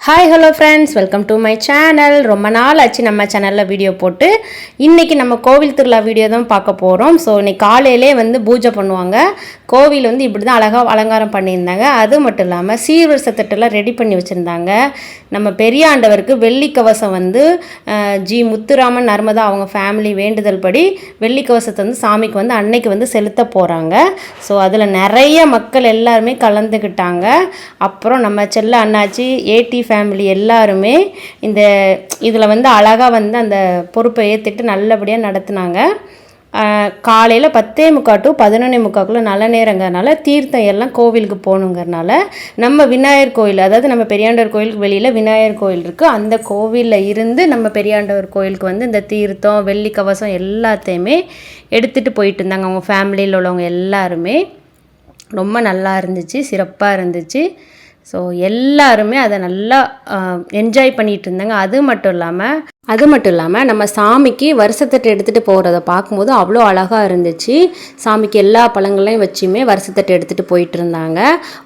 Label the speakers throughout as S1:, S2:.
S1: Hi hello friends welcome to my channel ரொம்ப நாள் ஆச்சு நம்ம சேனலில் வீடியோ போட்டு. இன்றைக்கி நம்ம கோவில் திருவிழா வீடியோ தான் பார்க்க போகிறோம் ஸோ இன்றைக்கி காலையிலே வந்து பூஜை பண்ணுவாங்க. கோவில் வந்து இப்படி தான் அழகாக அலங்காரம் பண்ணியிருந்தாங்க. அது மட்டும் இல்லாமல் சீர்வரிசை தட்டெல்லாம் ரெடி பண்ணி வச்சுருந்தாங்க. நம்ம பெரிய ஆண்டவருக்கு வெள்ளி கவசம் வந்து ஜி முத்துராமன் நர்மதா அவங்க ஃபேமிலி வேண்டுதல் படி வெள்ளி கவசத்தை வந்து சாமிக்கு வந்து அன்னைக்கு வந்து செலுத்த போகிறாங்க ஸோ அதில் நிறைய மக்கள் எல்லாருமே கலந்துக்கிட்டாங்க அப்புறம் நம்ம செல்ல அண்ணாச்சி ஏடி ஃபேமிலி எல்லாருமே இந்த இதில் வந்து அழகாக வந்து அந்த பொறுப்பை ஏற்றுட்டு நல்லபடியாக நடத்துனாங்க. காலையில் பத்தே முக்கா டு பதினொன்னே முக்காக்குள்ள நல்ல நேரங்கிறனால தீர்த்தம் எல்லாம் கோவிலுக்கு போகணுங்கிறனால நம்ம விநாயகர் கோயில் அதாவது நம்ம பெரியாண்டவர் கோயிலுக்கு வெளியில் விநாயகர் கோயில் இருக்குது அந்த கோவிலில் இருந்து நம்ம பெரியாண்டவர் கோயிலுக்கு வந்து இந்த தீர்த்தம் வெள்ளி கவசம் எல்லாத்தையுமே எடுத்துகிட்டு போயிட்டு இருந்தாங்க அவங்க ஃபேமிலியில் உள்ளவங்க எல்லாருமே. ரொம்ப நல்லா இருந்துச்சு சிறப்பாக இருந்துச்சு. ஸோ எல்லாருமே அதை நல்லா என்ஜாய் பண்ணிகிட்டு இருந்தாங்க. அது மட்டும் இல்லாமல் அது மட்டும் இல்லாமல் நம்ம சாமிக்கு வருஷத்தட்டு எடுத்துகிட்டு போகிறத பார்க்கும்போது அவ்வளோ அழகாக இருந்துச்சு. சாமிக்கு எல்லா பழங்களையும் வச்சுமே வருஷத்தட்டு எடுத்துகிட்டு போயிட்டு இருந்தாங்க.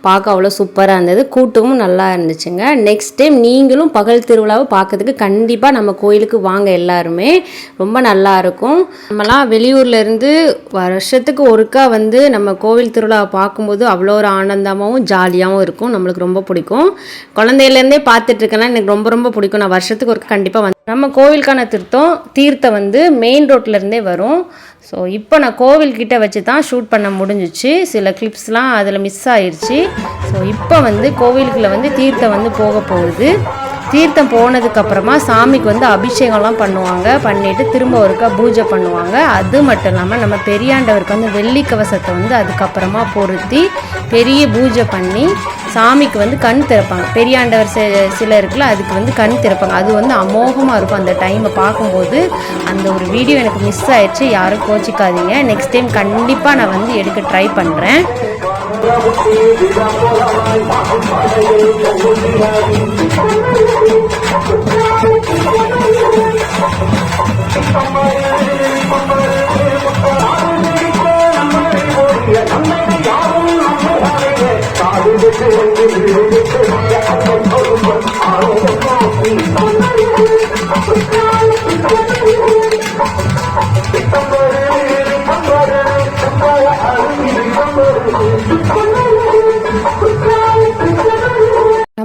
S1: பார்க்க அவ்வளோ சூப்பராக இருந்தது. கூட்டமும் நல்லா இருந்துச்சுங்க. நெக்ஸ்ட் டைம் நீங்களும் பகல் திருவிழாவை பார்க்கறதுக்கு கண்டிப்பாக நம்ம கோயிலுக்கு வாங்க எல்லாருமே. ரொம்ப நல்லா இருக்கும். நம்மலாம் வெளியூர்லேருந்து வருஷத்துக்கு ஒருக்கா வந்து நம்ம கோவில் திருவிழாவை பார்க்கும்போது அவ்வளோ ஒரு ஆனந்தமாகவும் ஜாலியாகவும் இருக்கும். நம்மளுக்கு ரொம்ப பிடிக்கும். குழந்தையிலேருந்தே பார்த்துட்டு இருக்கேன்னா எனக்கு ரொம்ப ரொம்ப பிடிக்கும். நான் வருஷத்துக்கு ஒருக்கா கண்டிப்பாக வந்து நம்ம கோவிலுக்கான திருத்தம் தீர்த்தம் வந்து மெயின் ரோட்லேருந்தே வரும். ஸோ இப்போ நான் கோவில்கிட்ட வச்சு தான் ஷூட் பண்ண முடிஞ்சிச்சு. சில கிளிப்ஸ்லாம் அதில் மிஸ் ஆயிடுச்சு ஸோ இப்போ வந்து கோவிலுக்குள்ளே வந்து தீர்த்தம் வந்து போக போகுது. தீர்த்தம் போனதுக்கு அப்புறமா சாமிக்கு வந்து அபிஷேகம்லாம் பண்ணுவாங்க. பண்ணிட்டு திரும்ப ஒருக்கா பூஜை பண்ணுவாங்க. அது மட்டும் இல்லாமல் நம்ம பெரியாண்டவருக்கு வந்து வெள்ளி கவசத்தை வந்து அதுக்கப்புறமா பொருத்தி பெரிய பூஜை பண்ணி சாமிக்கு வந்து கண் திறப்பாங்க. பெரியாண்டவர் சில இருக்குல்ல அதுக்கு வந்து கண் திறப்பாங்க. அது வந்து அமோகமாக இருக்கும் அந்த டைமை பார்க்கும்போது. அந்த ஒரு வீடியோ எனக்கு மிஸ் ஆயிடுச்சு. யாரும் கோச்சிக்காதீங்க. நெக்ஸ்ட் டைம் கண்டிப்பாக நான் வந்து எடுக்க ட்ரை பண்ணுறேன் চন্দ্রবতী বিবাহরায় মাখন পাঠাইলে জগতী নারী সময়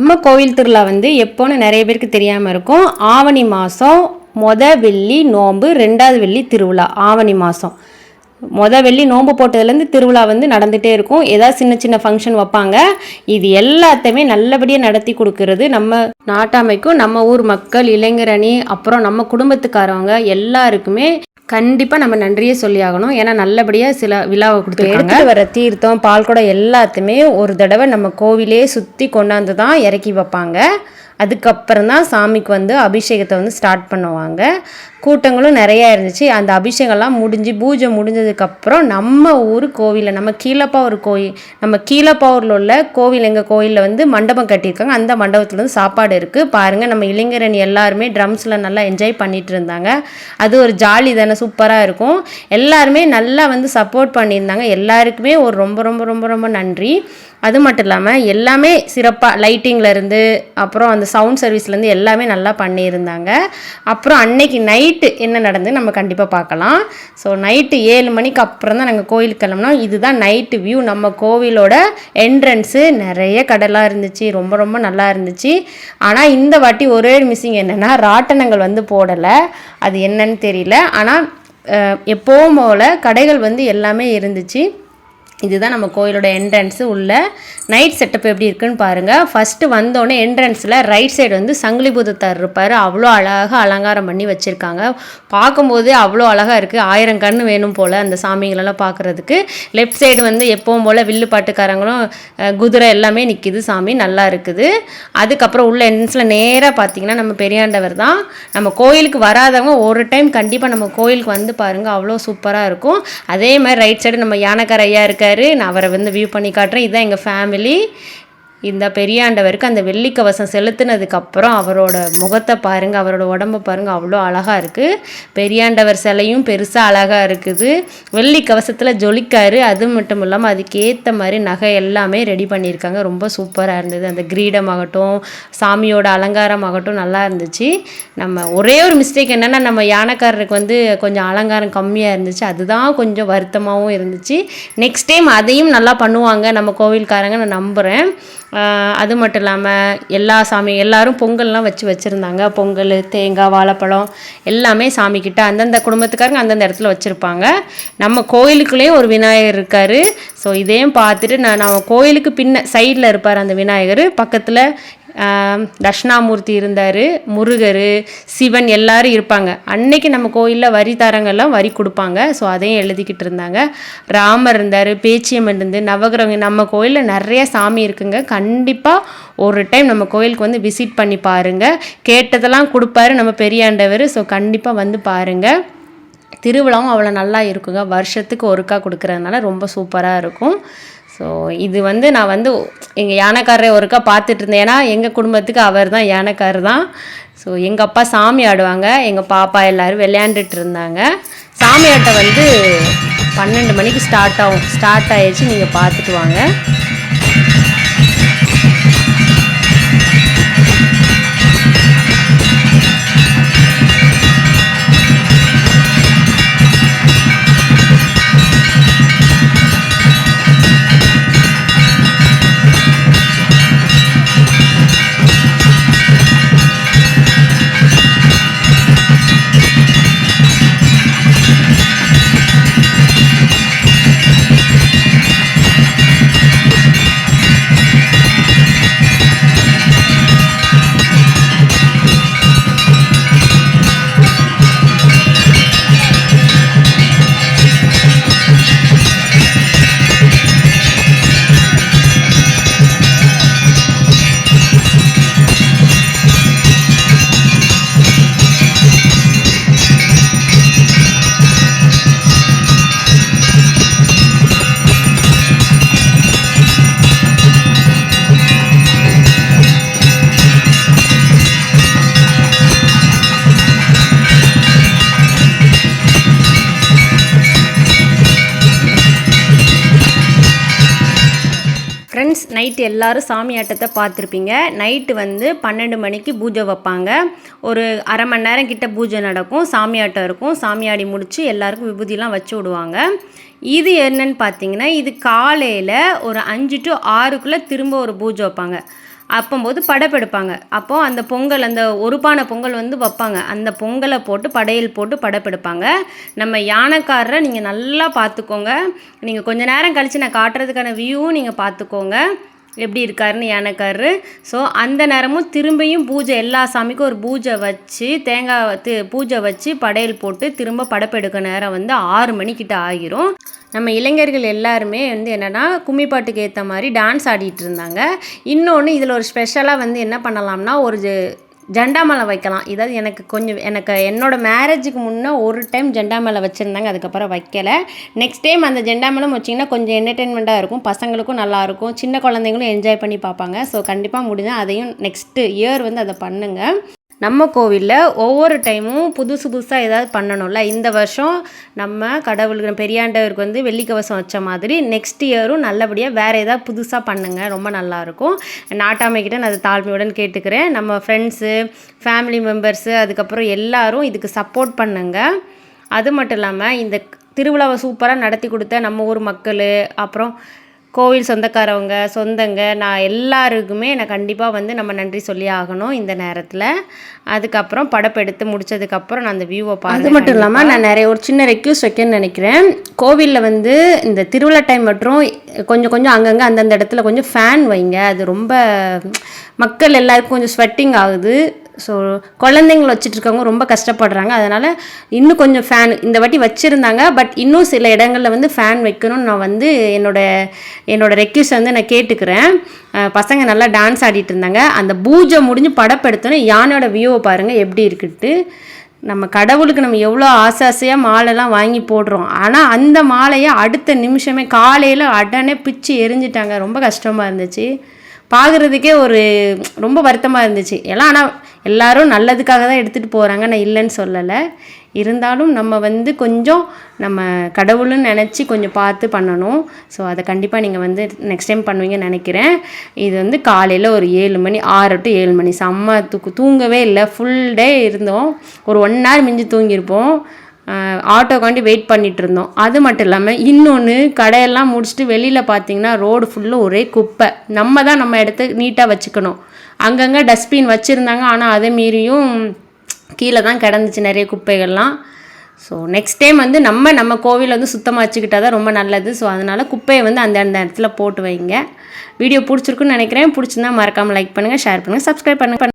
S1: நம்ம கோவில் திருவிழா வந்து எப்போன்னு நிறைய பேருக்கு தெரியாமல் இருக்கும். ஆவணி மாதம் மொத வெள்ளி நோம்பு ரெண்டாவது வெள்ளி திருவிழா. ஆவணி மாதம் மொத வெள்ளி நோம்பு போட்டதுலேருந்து திருவிழா வந்து நடந்துகிட்டே இருக்கும். ஏதாவது சின்ன சின்ன ஃபங்க்ஷன் வைப்பாங்க. இது எல்லாத்தையுமே நல்லபடியாக நடத்தி கொடுக்கறது நம்ம நாட்டாமைக்கும் நம்ம ஊர் மக்கள் இளைஞரணி அப்புறம் நம்ம குடும்பத்துக்காரவங்க எல்லாருக்குமே கண்டிப்பாக நம்ம நன்றியே சொல்லி ஆகணும். ஏன்னா நல்லபடியாக சில விழாவை எடுத்துட்டு வர தீர்த்தம் பால்குடம் எல்லாத்தையுமே ஒரு தடவை நம்ம கோவிலே சுற்றி கொண்டாந்து தான் இறக்கி வைப்பாங்க. அதுக்கப்புறம் தான் சாமிக்கு வந்து அபிஷேகத்தை வந்து ஸ்டார்ட் பண்ணுவாங்க. கூட்டங்களும் நிறையா இருந்துச்சு. அந்த அபிஷேகம்லாம் முடிஞ்சு பூஜை முடிஞ்சதுக்கப்புறம் நம்ம ஊர் கோவிலில் நம்ம கீழப்பாவூர் கோயில் நம்ம கீழப்பாவூரில் உள்ள கோவில் எங்கள் கோயிலில் வந்து மண்டபம் கட்டியிருக்காங்க. அந்த மண்டபத்தில் வந்து சாப்பாடு இருக்குது பாருங்கள் நம்ம இளைஞரணி எல்லாருமே ட்ரம்ஸில் நல்லா என்ஜாய் பண்ணிட்டு இருந்தாங்க. அது ஒரு ஜாலி தானே சூப்பராக இருக்கும். எல்லாருமே நல்லா வந்து சப்போர்ட் பண்ணியிருந்தாங்க. எல்லாருக்குமே ஒரு ரொம்ப ரொம்ப ரொம்ப ரொம்ப நன்றி. அது மட்டும் இல்லாமல் எல்லாமே சிறப்பாக லைட்டிங்லேருந்து அப்புறம் அந்த சவுண்ட் சர்வீஸ்லேருந்து எல்லாமே நல்லா பண்ணியிருந்தாங்க. அப்புறம் அன்னைக்கு நைட்டு என்ன நடந்து நம்ம கண்டிப்பாக பார்க்கலாம். ஸோ நைட்டு ஏழு மணிக்கு அப்புறம் தான் நாங்கள் கோயிலுக்கு கிளம்புனோம். இதுதான் நைட்டு வியூ நம்ம கோவிலோட என்ட்ரன்ஸு நிறைய கடலாக இருந்துச்சு. ரொம்ப ரொம்ப நல்லா இருந்துச்சு. ஆனால் இந்த வாட்டி ஒரே மிஸ்ஸிங் என்னென்னா ராட்டனங்கள் வந்து போடலை. அது என்னன்னு தெரியல. ஆனால் எப்போவும் போல் கடைகள் வந்து எல்லாமே இருந்துச்சு. இதுதான் நம்ம கோயிலோட என்ட்ரன்ஸு உள்ள நைட் செட்டப் எப்படி இருக்குன்னு பாருங்கள் ஃபஸ்ட்டு வந்தோடனே என்ட்ரன்ஸில் ரைட் சைடு வந்து சங்கிலிபுதத்தார் இருப்பார். அவ்வளோ அழகாக அலங்காரம் பண்ணி வச்சுருக்காங்க. பார்க்கும்போதே அவ்வளோ அழகாக இருக்குது ஆயிரம் கண் வேணும் போல் அந்த சாமிங்களெல்லாம் பார்க்குறதுக்கு. லெஃப்ட் சைடு வந்து எப்பவும் போல் வில்லு பாட்டுக்காரங்களும் குதிரை எல்லாமே நிற்கிது சாமி. நல்லா இருக்குது. அதுக்கப்புறம் உள்ள என்ட்ரன்ஸில் நேராக பார்த்தீங்கன்னா நம்ம பெரியாண்டவர் தான். நம்ம கோயிலுக்கு வராதவங்க ஒரு டைம் கண்டிப்பாக நம்ம கோயிலுக்கு வந்து பாருங்கள் அவ்வளோ சூப்பராக இருக்கும். அதே மாதிரி ரைட் சைடு நம்ம யானைக்கார ஐயா இருக்காரு நான் அவரை வந்து வியூ பண்ணி காட்டுறேன். இதுதான் எங்கள் ஃபேமிலி இந்த பெரியாண்டவருக்கு அந்த வெள்ளி கவசம் செலுத்தினதுக்கப்புறம் அவரோட முகத்தை பாருங்கள் அவரோட உடம்ப பாருங்கள் அவ்வளோ அழகாக இருக்குது பெரியாண்டவர் சிலையும் பெருசாக அழகாக இருக்குது. வெள்ளி கவசத்தில் ஜொலிக்காரு. அது மட்டும் இல்லாமல் அதுக்கேற்ற மாதிரி நகை எல்லாமே ரெடி பண்ணியிருக்காங்க. ரொம்ப சூப்பராக இருந்தது. அந்த கிரீடமாகட்டும் சாமியோட அலங்காரமாகட்டும் நல்லா இருந்துச்சு. நம்ம ஒரே ஒரு மிஸ்டேக் என்னென்னா நம்ம யானைக்காரருக்கு வந்து கொஞ்சம் அலங்காரம் கம்மியாக இருந்துச்சு. அதுதான் கொஞ்சம் வருத்தமாகவும் இருந்துச்சு. நெக்ஸ்ட் டைம் அதையும் நல்லா பண்ணுவாங்க. நம்ம கோவில்காரங்க நான் நம்புகிறேன் அது மட்டும் இல்லாமல் எல்லா சாமி எல்லாரும் பொங்கல்லாம் வச்சு வச்சுருந்தாங்க. பொங்கல் தேங்காய் வாழைப்பழம் எல்லாமே சாமிக்கிட்ட அந்தந்த குடும்பத்துக்காரங்க அந்தந்த இடத்துல வச்சுருப்பாங்க. நம்ம கோயிலுக்குள்ளேயும் ஒரு விநாயகர் இருக்கார். ஸோ இதையும் பார்த்துட்டு நான் நம்ம கோயிலுக்கு பின்ன சைடில் இருப்பார் அந்த விநாயகர். பக்கத்தில் தட்சிணாமூர்த்தி இருந்தார் முருகர் சிவன் எல்லாரும் இருப்பாங்க. அன்னைக்கு நம்ம கோயிலில் வரி தரங்கள்லாம் வரி கொடுப்பாங்க. ஸோ அதையும் எழுதிக்கிட்டு இருந்தாங்க. ராமர் இருந்தார் பேச்சியம்மன் இருந்து நவகிரகம் நம்ம கோயிலில் நிறைய சாமி இருக்குங்க. கண்டிப்பாக ஒரு டைம் நம்ம கோயிலுக்கு வந்து விசிட் பண்ணி பாருங்கள் கேட்டதெல்லாம் கொடுப்பாரு நம்ம பெரியாண்டவர் ஸோ கண்டிப்பாக வந்து பாருங்கள் திருவிழாவும் அவ்வளோ நல்லா இருக்குங்க. வருஷத்துக்கு ஒருக்கா கொடுக்குறதுனால ரொம்ப சூப்பராக இருக்கும். ஸோ இது வந்து நான் வந்து எங்கள் யானைக்காரரை ஒருக்கா பார்த்துட்டு இருந்தேன். ஏன்னா எங்கள் குடும்பத்துக்கு அவர் தான் யானைக்காரர் தான். ஸோ எங்கள் அப்பா சாமி ஆடுவாங்க. எங்கள் பாப்பா எல்லோரும் விளையாண்டுட்டு இருந்தாங்க. சாமி ஆட்டம் வந்து பன்னெண்டு மணிக்கு ஸ்டார்ட் ஆகும். ஸ்டார்ட் ஆயிடுச்சு. நீங்கள் பார்த்துட்டு வாங்க. நைட்டு எல்லோரும் சாமி ஆட்டத்தை பார்த்துருப்பீங்க. நைட்டு வந்து பன்னெண்டு மணிக்கு பூஜை வைப்பாங்க. ஒரு அரை மணி நேரம் கிட்ட பூஜை நடக்கும். சாமி ஆட்டம் இருக்கும். சாமி ஆடி முடித்து எல்லாருக்கும் விபூதிலாம் வச்சு விடுவாங்க. இது என்னன்னு பார்த்தீங்கன்னா இது காலையில் ஒரு அஞ்சு டு ஆறுக்குள்ளே திரும்ப ஒரு பூஜை வைப்பாங்க. அப்போம்போது படப்பெடுப்பாங்க அப்போது அந்த பொங்கல் அந்த ஒரு பானை பொங்கல் வந்து வைப்பாங்க. அந்த பொங்கலை போட்டு படையல் போட்டு படப்பெடுப்பாங்க நம்ம யானைக்காரரை நீங்கள் நல்லா பார்த்துக்கோங்க. நீங்கள் கொஞ்சம் நேரம் கழித்து நான் காட்டுறதுக்கான வியூவும் நீங்கள் பார்த்துக்கோங்க. எப்படி இருக்காருன்னு யானைக்காரரு. ஸோ அந்த நேரமும் திரும்பியும் பூஜை எல்லா சாமிக்கும் ஒரு பூஜை வச்சு தேங்காய் பூஜை வச்சு படையல் போட்டு திரும்ப படப்பெடுக்க நேரம் வந்து ஆறு மணிக்கிட்ட ஆகிரும். நம்ம இளைஞர்கள் எல்லாருமே வந்து என்னென்னா கும்மி பாட்டுக்கு ஏற்ற மாதிரி டான்ஸ் ஆடிட்டு இருந்தாங்க. இன்னொன்று இதில் ஒரு ஸ்பெஷலாக வந்து என்ன பண்ணலாம்னா ஒரு ஜெண்டா மேலே வைக்கலாம். இதாவது எனக்கு கொஞ்சம் எனக்கு என்னோடய மேரேஜுக்கு முன்னே ஒரு டைம் ஜெண்டா மேலே வச்சுருந்தாங்க அதுக்கப்புறம் வைக்கலை. நெக்ஸ்ட் டைம் அந்த ஜெண்டா மேலே வச்சிங்கன்னா கொஞ்சம் என்டர்டெயின்மெண்ட்டாக இருக்கும். பசங்களுக்கும் நல்லாயிருக்கும் சின்ன குழந்தைங்களும் என்ஜாய் பண்ணி பார்ப்பாங்க. ஸோ கண்டிப்பாக முடிஞ்சால் அதையும் நெக்ஸ்ட்டு இயர் வந்து அதை பண்ணுங்கள் நம்ம கோவிலில் ஒவ்வொரு டைமும் புதுசு புதுசாக ஏதாவது பண்ணணும்ல. இந்த வருஷம் நம்ம கடவுளுக்கு பெரியாண்டவருக்கு வந்து வெள்ளிக்கவசம் வச்ச மாதிரி நெக்ஸ்ட் இயரும் நல்லபடியாக வேறு ஏதாவது புதுசாக பண்ணுங்கள் ரொம்ப நல்லாயிருக்கும். நாட்டாமைக்கிட்ட நான் அதை தாழ்மையுடன் கேட்டுக்கிறேன். நம்ம ஃப்ரெண்ட்ஸு ஃபேமிலி மெம்பர்ஸு அதுக்கப்புறம் எல்லோரும் இதுக்கு சப்போர்ட் பண்ணுங்கள் அது மட்டும் இல்லாமல் இந்த திருவிழாவை சூப்பராக நடத்தி கொடுத்த நம்ம ஊர் மக்கள் அப்புறம் கோவில் சொந்தக்காரவங்க சொந்தங்க நான் எல்லாருக்குமே நான் கண்டிப்பாக வந்து நம்ம நன்றி சொல்லி ஆகணும் இந்த நேரத்தில். அதுக்கப்புறம் படப்பு எடுத்து முடிச்சதுக்கப்புறம் நான் அந்த வியூவை பார்த்து அது மட்டும் இல்லாமல் நான் நிறைய ஒரு சின்ன ரெக்யூஸ்ட் வைக்கணும்னு நினைக்கிறேன். கோவிலில் வந்து இந்த திருவிழா டைம் மற்றும் கொஞ்சம் கொஞ்சம் அங்கங்கே அந்தந்த இடத்துல கொஞ்சம் ஃபேன் வைங்க. அது ரொம்ப மக்கள் எல்லாருக்கும் கொஞ்சம் ஸ்வெட்டிங் ஆகுது. ஸோ குழந்தைங்கள வச்சுட்ருக்கவங்க ரொம்ப கஷ்டப்படுறாங்க. அதனால் இன்னும் கொஞ்சம் ஃபேன் இந்த வாட்டி வச்சுருந்தாங்க. பட் இன்னும் சில இடங்களில் வந்து ஃபேன் வைக்கணும்னு நான் வந்து என்னோட என்னோட ரெக்யூஸ் வந்து நான் கேட்டுக்கிறேன். பசங்க நல்லா டான்ஸ் ஆடிட்டு இருந்தாங்க அந்த பூஜை முடிஞ்சு படப்படுத்தணும் யானையோட வியூவை பாருங்கள் எப்படி இருக்குட்டு நம்ம கடவுளுக்கு நம்ம எவ்வளோ ஆசை ஆசையாக மாலைலாம் வாங்கி போடுறோம். ஆனால் அந்த மாலையை அடுத்த நிமிஷமே காலையில் அடனே பிச்சு எரிஞ்சிட்டாங்க. ரொம்ப கஷ்டமாக இருந்துச்சு. பார்க்குறதுக்கே ஒரு ரொம்ப வருத்தமாக இருந்துச்சு. எல்லாம் ஆனால் எல்லாரும் நல்லதுக்காக தான் எடுத்துகிட்டு போகிறாங்க நான் இல்லைன்னு சொல்லலை. இருந்தாலும் நம்ம வந்து கொஞ்சம் நம்ம கடவுள்னு நினச்சி கொஞ்சம் பார்த்து பண்ணணும். ஸோ அதை கண்டிப்பாக நீங்கள் வந்து நெக்ஸ்ட் டைம் பண்ணுவீங்கன்னு நினைக்கிறேன். இது வந்து காலையில் ஒரு ஏழு மணி ஆறு டு ஏழு மணி. செம்ம தூக்கு தூங்கவே இல்லை. ஃபுல் டே இருந்தோம். ஒரு ஒன் ஹவர் மிஞ்சி தூங்கியிருப்போம். ஆட்டோக்காண்டி வெயிட் பண்ணிட்டு இருந்தோம். அது மட்டும் இல்லாமல் இன்னொன்று கடையெல்லாம் முடிச்சுட்டு வெளியில் பார்த்தீங்கன்னா ரோடு ஃபுல்லாக ஒரே குப்பை. நம்ம தான் நம்ம இடத்த நீட்டாக வச்சுக்கணும். அங்கங்கே டஸ்ட்பின் வச்சுருந்தாங்க. ஆனால் அதை மீறியும் கீழே தான் கிடந்துச்சு நிறைய குப்பைகள்லாம். ஸோ நெக்ஸ்ட் டைம் வந்து நம்ம நம்ம கோவிலை வந்து சுத்தமாக வச்சுக்கிட்டா தான் ரொம்ப நல்லது. ஸோ அதனால் குப்பையை வந்து அந்த அந்த இடத்துல போட்டு வைங்க. வீடியோ பிடிச்சிருக்குன்னு நினைக்கிறேன். பிடிச்சிருந்தா மறக்காமல் லைக் பண்ணுங்கள் ஷேர் பண்ணுங்கள் சப்ஸ்கிரைப் பண்ணுங்கள்